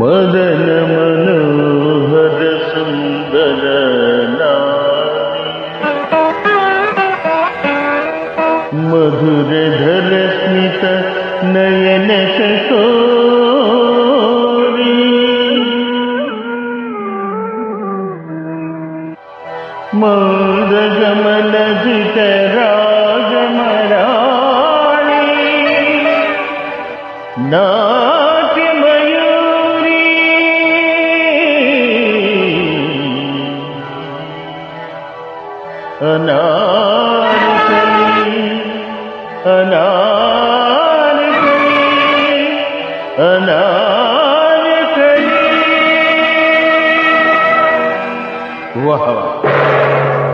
मदन मनोहर सुन्दर मधुर धर स्मित नयन मौद गमन जित नाट्य मयूरी अनारकली अनारकली अनारकली वाह वाह